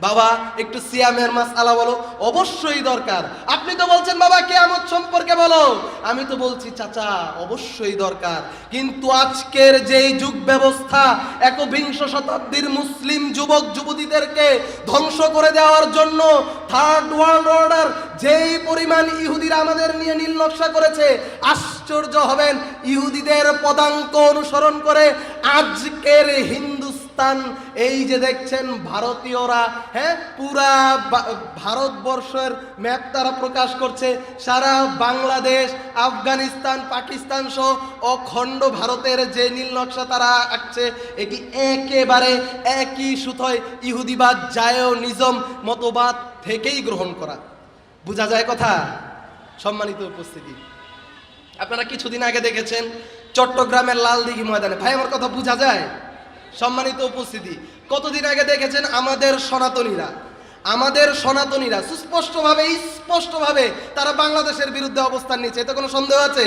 বাবা, একটু সিয়ামের মাস আলা বলো, অবশ্যই দরকার। আপনি তো বলছেন, বাবা, কেয়ামত সম্পর্কে বলো। আমি তো বলছি, চাচা, অবশ্যই দরকার। কিন্তু আজকের যেই যুগ ব্যবস্থা, একবিংশ শতাব্দীর মুসলিম যুবক, যুবতীদেরকে ধ্বংস করে দেওয়ার জন্য থার্ড ওয়ার্ল্ড অর্ডার যেই পরিমাণ ইহুদিরা আমাদের নিয়ে নীল নকশা করেছে, আশ্চর্য হবেন। ইহুদিদের পদাঙ্ক অনুসরণ করে আজকের হিন্দুস্তান এই যে দেখছেন ভারতীয়রা হ্যাঁ পুরা ভারতবর্ষের ম্যাপ তারা প্রকাশ করছে, সারা বাংলাদেশ, আফগানিস্তান, পাকিস্তান সহ অখণ্ড ভারতের যে নীল নকশা তারা আঁকছে, এটি একেবারে একই সুথয় ইহুদিবাদ জায়ও নিজম মতবাদ থেকেই গ্রহণ করা। বোঝা যায় কথা? সম্মানিত উপস্থিতি। আপনারা কিছুদিন আগে দেখেছেন চট্টগ্রামের লালদিঘি ময়দানে। ভাই, আমার কথা বোঝা যায়? সম্মানিত উপস্থিতি, কতদিন আগে দেখেছেন আমাদের সনাতনীরা? আমাদের সনাতনীরা সুস্পষ্টভাবে, স্পষ্টভাবে তারা বাংলাদেশের বিরুদ্ধে অবস্থান নিচ্ছে এতে কোনো সন্দেহ আছে?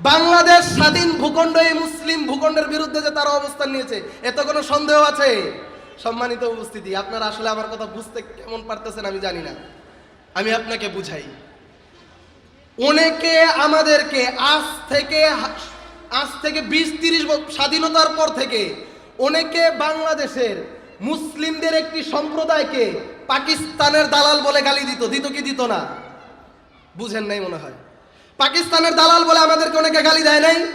বাংলাদেশ স্বাধীন ভূখণ্ড, এই মুসলিম ভূখণ্ডের বিরুদ্ধে যে তারা অবস্থান নিয়েছে, এতে কোনো সন্দেহ আছে? সম্মানিত উপস্থিতি, আপনারা আসলে আমার কথা বুঝতে কেমন পারতেছেন আমি জানি না। আমি আপনাকে বুঝাই। অনেকে আমাদেরকে আজ থেকে আজ থেকে বিশ তিরিশ স্বাধীনতার পর থেকে অনেকে বাংলাদেশের মুসলিমদের একটি সম্প্রদায়কে পাকিস্তানের দালাল বলে গালি দিত দিত কি দিত না? বুঝেন নাই মনে হয়। পাকিস্তানের দালাল বলে আমাদেরকে অনেকে গালি দেয় নাই?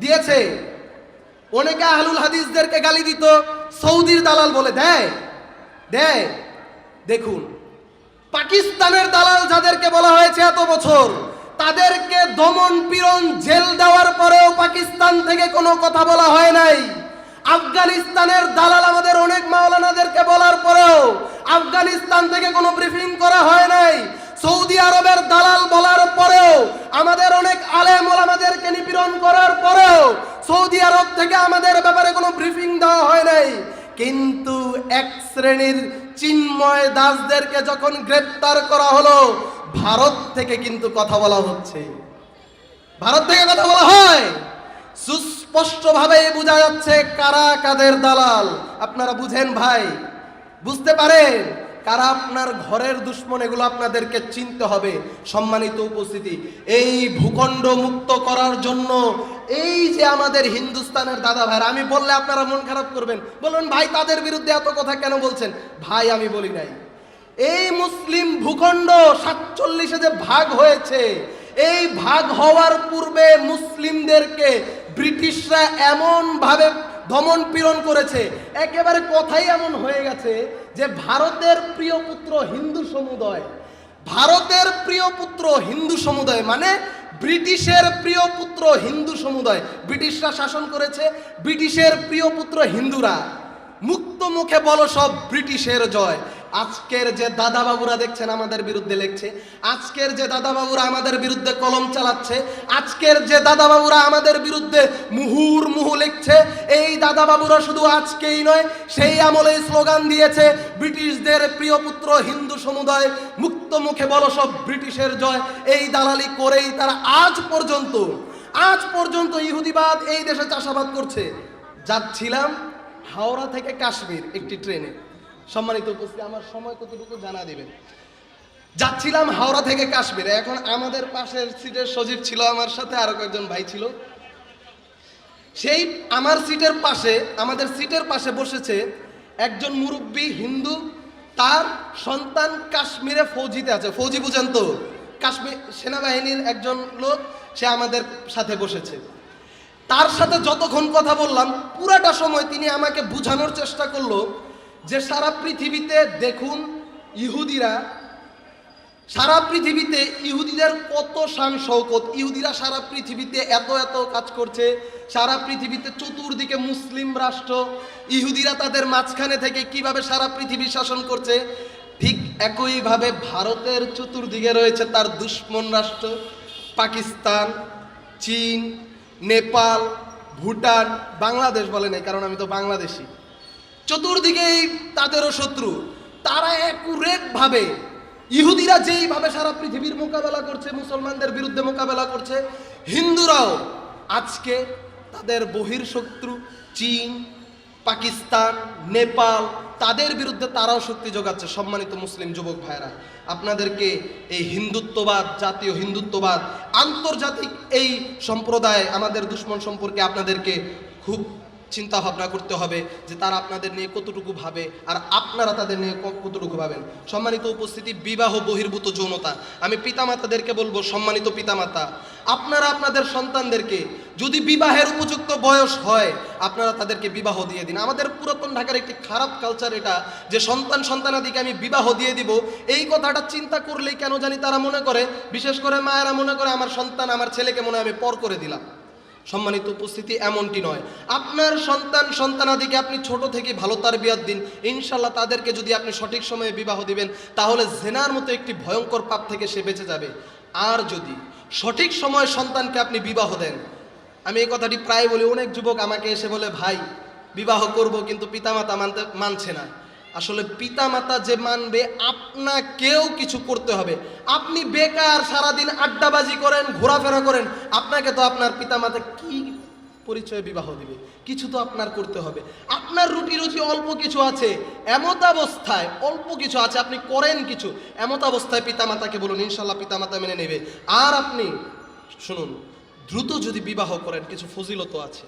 দিয়েছে। অনেকে আহলুল হাদিসদেরকে গালি দিত, সৌদির দালাল বলে দেয়। দেয়। দেখুন, পাকিস্তানের দালাল যাদেরকে বলা হয়েছে এত বছর, তাদেরকে দমন পীড়ন জেল দেওয়ার পরেও পাকিস্তান থেকে কোনো কথা বলা হয় নাই। আফগানিস্তানের দালাল আমাদের অনেক মাওলানাদেরকে বলার পরেও আফগানিস্তান থেকে কোনো ব্রিফিং করা হয় নাই। সৌদি আরবের দালাল বলার পরেও আমাদের অনেক আলেম ওলামাদেরকে নিপীড়ন করার পরেও সৌদি আরব থেকে আমাদের ব্যাপারে কোনো ব্রিফিং দেওয়া হয় নাই। কিন্তু এক শ্রেণির চিন্ময় দাসদেরকে যখন গ্রেপ্তার করা হলো, ভারত থেকে কিন্তু কথা বলা হচ্ছে। ভারত থেকে কথা বলা হয়। সুস্পষ্টভাবে বোঝা যাচ্ছে কারা কাদের দালাল। আপনারা বুঝেন ভাই? বুঝতে পারেন? কারা আপনার ঘরের দুশ্মন, এগুলো আপনাদেরকে চিনতে হবে। সম্মানিত উপস্থিতি, এই ভূখণ্ড মুক্ত করার জন্য এই যে আমাদের হিন্দুস্তানের দাদা ভাইরা, আমি বললে আপনারা মন খারাপ করবেন। বলবেন ভাই, তাদের বিরুদ্ধে এত কথা কেন বলছেন? ভাই, আমি বলি নাই। এই মুসলিম ভূখণ্ড সাতচল্লিশে যে ভাগ হয়েছে, এই ভাগ হওয়ার পূর্বে মুসলিমদেরকে ব্রিটিশরা এমন ভাবে দমন পীড়ন করেছে, একেবারে কথাই এমন হয়ে গেছে যে ভারতের প্রিয় পুত্র হিন্দু সমুদায়, ভারতের প্রিয় পুত্র হিন্দু সমুদায় মানে ব্রিটিশের প্রিয় পুত্র হিন্দু সমুদায়। ব্রিটিশরা শাসন করেছে, ব্রিটিশের প্রিয় পুত্র হিন্দুরা। মুক্ত মুখে বলো সব ব্রিটিশের জয়। আজকের যে দাদা বাবুরা দেখছেন আমাদের বিরুদ্ধে লিখছে, আজকের যে দাদা বাবুরা আমাদের বিরুদ্ধে কলম চালাচ্ছে, আজকের যে দাদা বাবুরা আমাদের বিরুদ্ধে মুহুর মুহু লিখছে, এই দাদা বাবুরা শুধু আজকেই নয়, সেই আমলে স্লোগান দিয়েছে, ব্রিটিশদের প্রিয় পুত্র হিন্দু সমুদায়, মুক্ত মুখে বলো সব ব্রিটিশের জয়, এই দালালি করেই তারা আজ পর্যন্ত আজ পর্যন্ত ইহুদিবাদ এই দেশে চাষাবাদ করছে। যাচ্ছিলাম হাওড়া থেকে কাশ্মীর একটি ট্রেনে। সম্মানিত উপস্থিতি, আমার সময় কতটুকু জানা দিবেন? যাচ্ছিলাম হাওড়া থেকে কাশ্মীরে, এখন আমাদের পাশের সিটের সজীব ছিল, আমার সাথে আরও কয়েকজন ভাই ছিল। সেই আমার সিটের পাশে, আমাদের সিটের পাশে বসেছে একজন মুরব্বী হিন্দু, তার সন্তান কাশ্মীরে ফৌজিতে আছে। ফৌজি, বুঝেন তো, কাশ্মীর সেনাবাহিনীর একজন লোক, সে আমাদের সাথে বসেছে। তার সাথে যতক্ষণ কথা বললাম, পুরাটা সময় তিনি আমাকে বোঝানোর চেষ্টা করল যে সারা পৃথিবীতে দেখুন ইহুদিরা, সারা পৃথিবীতে ইহুদিদের কত শান শৌকত ইহুদিরা সারা পৃথিবীতে এত এত কাজ করছে, সারা পৃথিবীতে চতুর্দিকে মুসলিম রাষ্ট্র, ইহুদিরা তাদের মাঝখানে থেকে কীভাবে সারা পৃথিবী শাসন করছে, ঠিক একইভাবে ভারতের চতুর্দিকে রয়েছে তার দুশ্মন রাষ্ট্র, পাকিস্তান, চীন, নেপাল, ভুটান, বাংলাদেশ বলে নাই, কারণ আমি তো বাংলাদেশি। চতুর্দিকেই তাদেরও শত্রু। তারা ভাবে ইহুদিরা যেইভাবে সারা পৃথিবীর মোকাবেলা করছে, মুসলমানদের বিরুদ্ধে মোকাবেলা করছে, হিন্দুরাও আজকে তাদের বহির শত্রু চীন, পাকিস্তান, নেপাল, তাদের বিরুদ্ধে তারাও শক্তি যোগাচ্ছে, সম্মানিত মুসলিম যুবক ভাইরা আপনাদেরকে এই হিন্দুত্ববাদ, জাতীয় হিন্দুত্ববাদ, আন্তর্জাতিক এই সম্প্রদায়, আমাদের দুশ্মন সম্পর্কে আপনাদেরকে খুব চিন্তা ভাবনা করতে হবে যে তারা আপনাদের নিয়ে কতটুকু ভাবে আর আপনারা তাদের নিয়ে কতটুকু ভাবেন। সম্মানিত উপস্থিতি, বিবাহ বহির্ভূত যৌনতা। আমি পিতামাতাদেরকে বলব, সম্মানিত পিতামাতা, আপনারা আপনাদের সন্তানদেরকে যদি বিবাহের উপযুক্ত বয়স হয়, আপনারা তাদেরকে বিবাহ দিয়ে দিন। আমাদের পুরাতন ঢাকার একটি খারাপ কালচার এটা যে সন্তান সন্তানাদিকে আমি বিবাহ দিয়ে দিব, এই কথাটা চিন্তা করলেই কেন জানি তারা মনে করে? বিশেষ করে মায়েরা মনে করে, আমার সন্তান আমার ছেলেকে মনে আমি পর করে দিলাম। সম্মানিত উপস্থিতি এমনটি নয়। আপনার সন্তান, সন্তানাদিকে আপনি ছোট থেকে ভালো তার বিয়ার দিন। ইনশাল্লাহ তাদেরকে যদি আপনি সঠিক সময়ে বিবাহ দিবেন, তাহলে জেনার মতো একটি ভয়ঙ্কর পাপ থেকে সে বেঁচে যাবে। আর যদি সঠিক সময়ে সন্তানকে আপনি বিবাহ দেন, আমি এই কথাটি প্রায় বলি, অনেক যুবক আমাকে এসে বলে, ভাই, বিবাহ করব কিন্তু পিতামাতা মানতে, মানছে না। আসলে পিতামাতা যে মানবে, আপনাকেও কিছু করতে হবে। আপনি বেকার, সারাদিন আড্ডাবাজি করেন, ঘোরাফেরা করেন, আপনাকে তো আপনার পিতামাতা কি পরিচয় বিবাহ দিবে? কিছু তো আপনার করতে হবে। আপনার রুটি রুচি অল্প কিছু আছে, এমত অবস্থায়, অল্প কিছু আছে, আপনি করেন কিছু, এমত অবস্থায় পিতামাতাকে বলুন ইনশাল্লাহ পিতামাতা মেনে নেবে। আর আপনি, শুনুন, দ্রুত যদি বিবাহ করেন, কিছু ফজিলত আছে।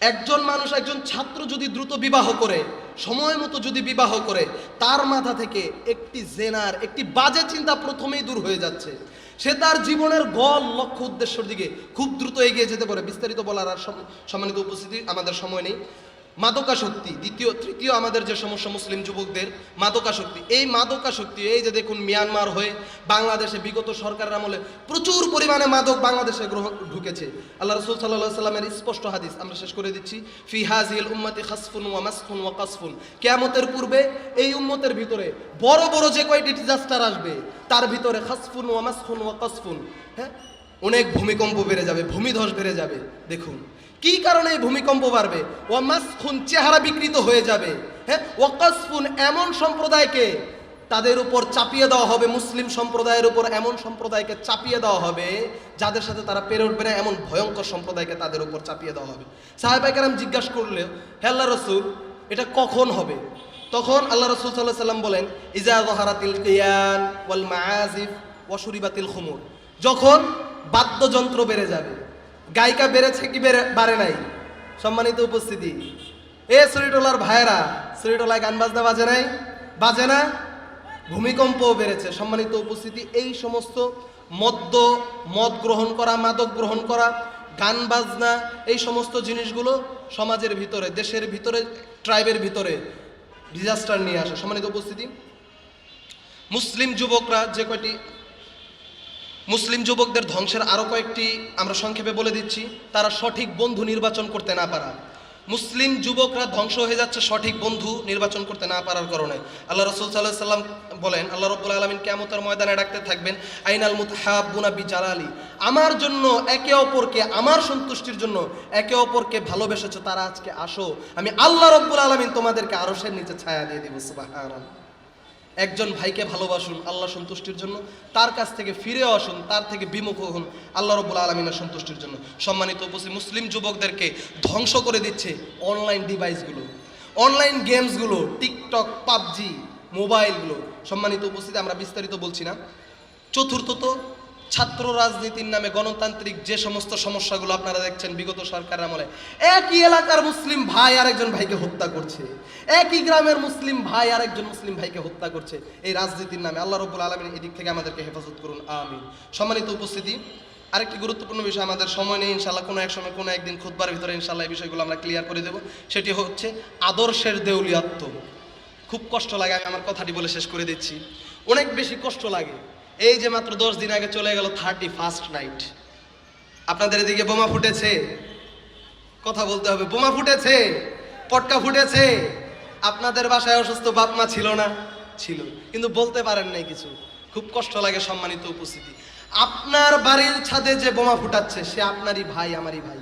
একজন মানুষ, একজন ছাত্র যদি দ্রুত বিবাহ করে, সময় মতো যদি বিবাহ করে, তার মাথা থেকে একটি জেনার, একটি বাজে চিন্তা প্রথমেই দূর হয়ে যাচ্ছে। সে তার জীবনের গল লক্ষ্য উদ্দেশ্যের দিকে খুব দ্রুত এগিয়ে যেতে পারে। বিস্তারিত বলার আর সম- সম্মানিত উপস্থিতি আমাদের সময় নেই। মাদকাসক্তি, দ্বিতীয়, তৃতীয় আমাদের যে সমস্যা মুসলিম যুবকদের মাদকাসক্তি। এই মাদকাসক্তি, এই যে দেখুন মিয়ানমার হয়ে বাংলাদেশে বিগত সরকারের আমলে প্রচুর পরিমাণে মাদক বাংলাদেশে গ্রহণ ঢুকেছে। আল্লাহ রসুল সাল্লাহ সাল্লামের স্পষ্ট হাদিস আমরা শেষ করে দিচ্ছি। ফি হাজিল উম্মতি খাসফুন ওয়া মাসফুন ওয়া কাসফুন। কেয়ামতের পূর্বে এই উম্মতের ভিতরে বড় বড় যে কয়টি ডিজাস্টার আসবে, তার ভিতরে খাসফুন ওয়া মাসফুন ওয়া কাসফুন। হ্যাঁ? অনেক ভূমিকম্প বেড়ে যাবে, ভূমিধস বেড়ে যাবে। দেখুন কি কারণে এই ভূমিকম্প বাড়বে? ওয়ামাসখুন চেহারা বিকৃত হয়ে যাবে। হ্যাঁ? ওয়াকাসফুন এমন সম্প্রদায়কে তাদের উপর চাপিয়ে দেওয়া হবে, মুসলিম সম্প্রদায়ের উপর এমন সম্প্রদায়কে চাপিয়ে দেওয়া হবে, যাদের সাথে তারা পেরে উঠবে না, এমন ভয়ঙ্কর সম্প্রদায়কে তাদের উপর চাপিয়ে দেওয়া হবে। সাহেবাইকার জিজ্ঞাসা করলে, হে আল্লাহ রসুল, এটা কখন হবে? তখন আল্লাহ রসুল সাল্লাহ সাল্লাম বলেন, ইজা জহারাতিল কিয়ান ওয়াল মাআজিফ ওয়াশুরিবাতিল খুমুর। যখন বাদ্যযন্ত্র বেড়ে যাবে গায়িকা বেড়েছে কি বেড়ে বাড়ে নাই? সম্মানিত উপস্থিতি। এ শ্রীটোলার ভাইরা শ্রীটোলায় গান বাজনা বাজে নাই? বাজে না? ভূমিকম্পও বেড়েছে। সম্মানিত উপস্থিতি, এই সমস্ত মদ্য, মদ গ্রহণ করা, মাদক গ্রহণ করা, গান বাজনা, এই সমস্ত জিনিসগুলো সমাজের ভিতরে, দেশের ভিতরে, ট্রাইবের ভিতরে ডিজাস্টার নিয়ে আসে। সম্মানিত উপস্থিতি, মুসলিম যুবকরা যে কয়টি মুসলিম যুবকদের ধ্বংসের আরও কয়েকটি আমরা সংক্ষেপে বলে দিচ্ছি। তারা সঠিক বন্ধু নির্বাচন করতে না পারা। মুসলিম যুবকরা ধ্বংস হয়ে যাচ্ছে সঠিক বন্ধু নির্বাচন করতে না পারার কারণে। আল্লাহ রসুল সাল্লাহ সাল্লাম বলেন, আল্লাহ রব্বুল আলমিন কেমতের ময়দানে ডাকতে থাকবেন, আইনাল মুতাহাবুনা বি জালালি আমার জন্য একে অপরকে, আমার সন্তুষ্টির জন্য একে অপরকে ভালোবেসেছো, তারা আজকে আসো। আমি আল্লাহ রব্বুল আলমিন তোমাদেরকে আরশের নিচে ছায়া দিয়ে দিব, সুবহানাল্লাহ। একজন ভাইকে ভালোবাসুন, আল্লাহ সন্তুষ্টির জন্য। তার কাছ থেকে ফিরে আসুন, তার থেকে বিমুখ হন, আল্লাহ রবুল আলমিনের সন্তুষ্টির জন্য। সম্মানিত উপস্থিত মুসলিম যুবকদেরকে ধ্বংস করে দিচ্ছে অনলাইন ডিভাইসগুলো অনলাইন গেমসগুলো টিকটক পাবজি, মোবাইলগুলো। সম্মানিত উপস্থিতি আমরা বিস্তারিত বলছি না। চতুর্থত ছাত্র রাজনীতির নামে গণতান্ত্রিক যে সমস্ত সমস্যাগুলো আপনারা দেখছেন বিগত সরকার আমলে, একই এলাকার মুসলিম ভাই আরেকজন ভাইকে হত্যা করছে, একই গ্রামের মুসলিম ভাই আরেকজন মুসলিম ভাইকে হত্যা করছে, এই রাজনীতির নামে। আল্লাহ রবুল আলমিন এদিক থেকে আমাদেরকে হেফাজত করুন, আমিন। সম্মানিত উপস্থিতি, আরেকটি গুরুত্বপূর্ণ বিষয় আমাদের সময় নেই ইনশাল্লাহ কোনো এক সময়, কোনো একদিন খুদবার ভিতরে ইনশাল্লাহ এই বিষয়গুলো আমরা ক্লিয়ার করে দেবো। সেটি হচ্ছে আদর্শের দেউলিয়াত্ম খুব কষ্ট লাগে, আমি আমার কথাটি বলে শেষ করে দিচ্ছি। অনেক বেশি কষ্ট লাগে। এই যে মাত্র দশ দিন আগে চলে গেল থার্টি ফার্স্ট নাইট আপনাদের এদিকে বোমা ফুটেছে। কথা বলতে হবে, বোমা ফুটেছে, পটকা ফুটেছে। আপনাদের বাসায় অসুস্থ বাপ মা ছিল না, ছিল। কিন্তু বলতে পারেন নাই কিছু। খুব কষ্ট লাগে সম্মানিত উপস্থিতি। আপনার বাড়ির ছাদে যে বোমা ফুটাচ্ছে, সে আপনারই ভাই, আমারই ভাই।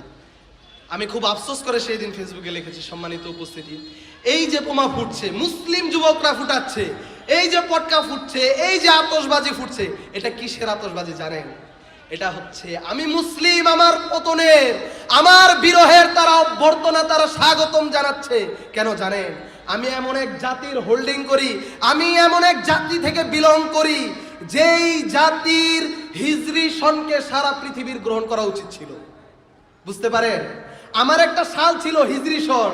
আমি খুব আফসোস করে সেই দিন ফেসবুকে লিখেছি সম্মানিত উপস্থিতি। এই যে বোমা ফুটছে, মুসলিম যুবকরা ফুটাচ্ছে। এই যে পটকা ফুটছে, এই যে আতসবাজি ফুটছে, এটা কিসের আতসবাজি জানেন? এটা হচ্ছে, আমি মুসলিম আমার পতনের, আমার বিরহের তারা অভ্যর্থনা, তারা স্বাগতম জানাচ্ছে। কেন জানেন? আমি এমন এক জাতির হোল্ডিং করি, আমি এমন এক জাতি থেকে বিলং করি, যেই জাতির হিজরি সনকে সারা পৃথিবীর গ্রহণ করা উচিত ছিল। বুঝতে পারেন? আমার একটা সাল ছিল হিজরি সন।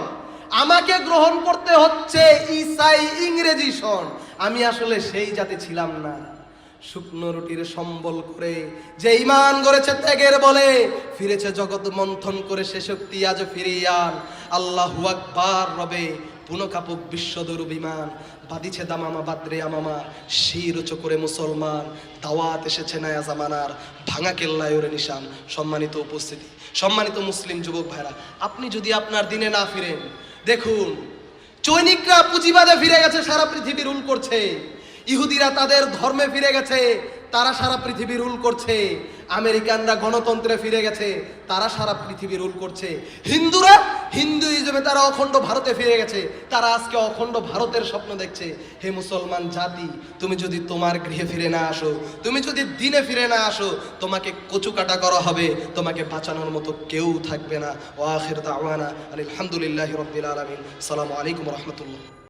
আমাকে গ্রহণ করতে হচ্ছে ইসাই ইংরেজি সন। আমি আসলে সেই জাতি ছিলাম না। শুকনো রুটির সম্বল করে যে ইমান গড়েছে ত্যাগের বলে ফিরেছে জগৎ মন্থন করে সে শক্তি আজ ফিরিয়ান। আল্লাহু আকবার, রবে পুনকাপুক বিশ্বদরু বিমান বাদিছে দামামা, বাদ্রে আমামা, শির উঁচু করে মুসলমান। দাওয়াত এসেছে নয়া জামানার, ভাঙা কেল্লায় ওরে নিশান। সম্মানিত উপস্থিতি, সম্মানিত মুসলিম যুবক ভাইরা, আপনি যদি আপনার দিনে না ফিরেন, দেখুন চৈনিকরা পুঁজিবাদে ফিরে গেছে, সারা পৃথিবী রুল করছে। ইহুদিরা তাদের ধর্মে ফিরে গেছে, তারা সারা পৃথিবী রুল করছে। আমেরিকানরা গণতন্ত্রে ফিরে গেছে, তারা সারা পৃথিবী রুল করছে। হিন্দুরা, হিন্দুইজমে তারা অখণ্ড ভারতে ফিরে গেছে, তারা আজকে অখণ্ড ভারতের স্বপ্ন দেখছে। হে মুসলমান জাতি, তুমি যদি তোমার গৃহে ফিরে না আসো, তুমি যদি দিনে ফিরে না আসো, তোমাকে কচু কাটা করা হবে, তোমাকে বাঁচানোর মতো কেউ থাকবে না। ও আখির দাওয়ানা আলহামদুলিল্লাহ রবিল আলমিন। সালামু আলাইকুম রহমতুল্লাহ।